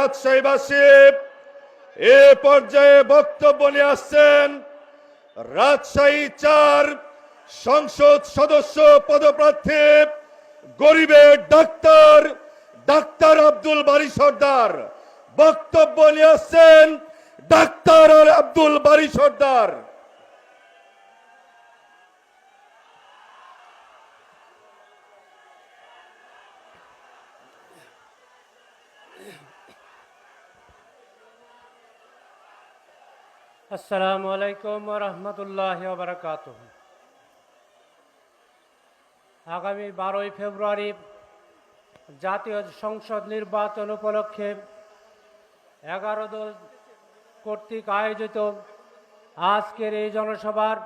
রাজশাহীবাসী এ পর্যায়ে বক্তব্য নিয়ে আসছেন রাজশাহী চার সংসদ সদস্য পদপ্রার্থী গরিবের ডাক্তার ডাক্তার আব্দুল বারি সর্দার। বক্তব্য নিয়ে আসছেন ডাক্তার আব্দুল বারি সর্দার। আসসালামু আলাইকুম রহমতুল্লাহ বারকাত আগামী বারোই ফেব্রুয়ারি জাতীয় সংসদ নির্বাচন উপলক্ষে এগারো দল কর্তৃক আয়োজিত আজকের এই জনসভার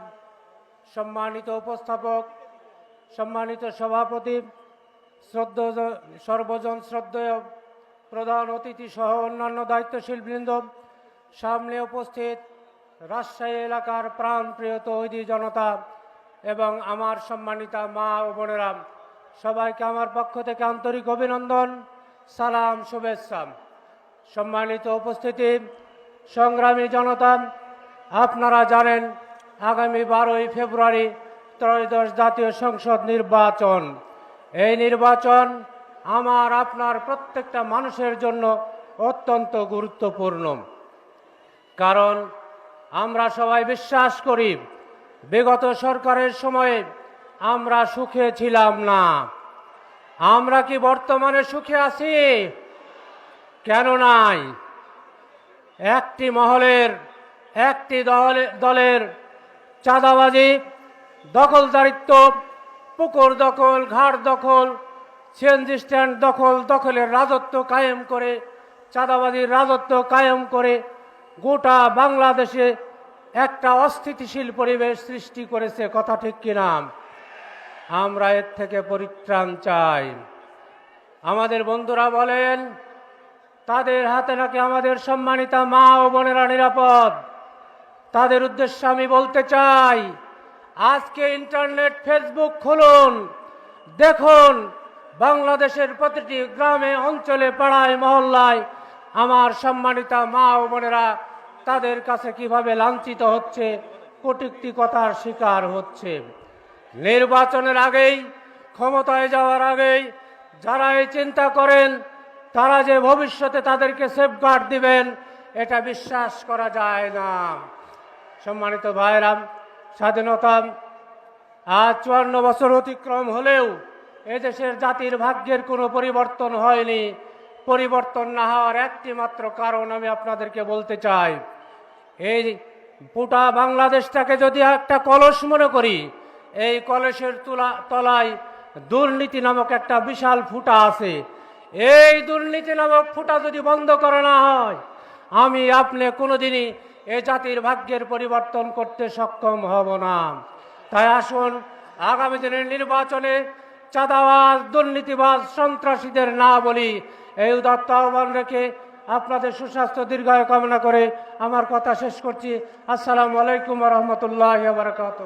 সম্মানিত উপস্থাপক, সম্মানিত সভাপতি শ্রদ্ধ সর্বজন শ্রদ্ধেয় প্রধান অতিথি সহ অন্যান্য দায়িত্বশীল বৃন্দ সামনে উপস্থিত রাজশাহী এলাকার প্রাণপ্রিয় তৈরি জনতা এবং আমার সম্মানিতা মা ও বোনেরা, সবাইকে আমার পক্ষ থেকে আন্তরিক অভিনন্দন, সালাম, শুভেচ্ছা। সম্মানিত উপস্থিতি, সংগ্রামী জনতা, আপনারা জানেন আগামী বারোই ফেব্রুয়ারি ত্রয়োদশ জাতীয় সংসদ নির্বাচন। এই নির্বাচন আমার, আপনার প্রত্যেকটা মানুষের জন্য অত্যন্ত গুরুত্বপূর্ণ। কারণ আমরা সবাই বিশ্বাস করি, বিগত সরকারের সময়ে আমরা সুখে ছিলাম না। আমরা কি বর্তমানে সুখে আছি? কেন নাই? একটি মহলের, একটি দল দলের চাঁদাবাজি দখলদারিত্ব পুকুর দখল, ঘাট দখল সিএনজি স্ট্যান্ড দখল, দখলের রাজত্ব কায়েম করে, চাঁদাবাজির রাজত্ব কায়েম করে গোটা বাংলাদেশে একটা অস্থিতিশীল পরিবেশ সৃষ্টি করেছে, কথা ঠিক কিনা আমরা এর থেকে পরিত্রাণ চাই। আমাদের বন্ধুরা বলেন, তাদের হাতে নাকি আমাদের সম্মানিতা মা ও বোনেরা নিরাপদ? তাদের উদ্দেশ্যে আমি বলতে চাই, আজকে ইন্টারনেট, ফেসবুক খুলুন, দেখুন বাংলাদেশের প্রতিটি গ্রামে, অঞ্চলে, পাড়ায়, মহল্লায় আমার সম্মানিতা মা ও বোনেরা, তাদের কাছে কীভাবে লাঞ্ছিত হচ্ছে কটুক্তিকতার শিকার হচ্ছে। নির্বাচনের আগেই, ক্ষমতায় যাওয়ার আগেই যারা এই চিন্তা করেন, তারা যে ভবিষ্যতে তাদেরকে সেফগার্ড দিবেন, এটা বিশ্বাস করা যায় না। সম্মানিত ভাইরাম স্বাধীনতা আজ চুয়ান্ন বছর অতিক্রম হলেও, এদেশের জাতির ভাগ্যের কোনো পরিবর্তন হয়নি। পরিবর্তন না হওয়ার একটি মাত্র কারণ আমি আপনাদেরকে বলতে চাই। এই পুটা বাংলাদেশটাকে যদি একটা কলস মনে করি, এই কলসের তুলা, তলায় দুর্নীতি নামক একটা বিশাল ফুটা আছে। এই দুর্নীতি নামক ফুটা যদি বন্ধ করা না হয়, আমি আপনি কোনোদিনই এ জাতির ভাগ্যের পরিবর্তন করতে সক্ষম হব না। তাই আসুন, আগামী দিনের নির্বাচনে চাঁদাবাজ, দুর্নীতিবাজ, সন্ত্রাসীদের না বলি। এই উদাত্ত আহ্বান রেখে আপনাদের সুস্বাস্থ্য দীর্ঘায় কামনা করে আমার কথা শেষ করছি। আসসালামু আলাইকুম রহমতুল্লাহ বারকাত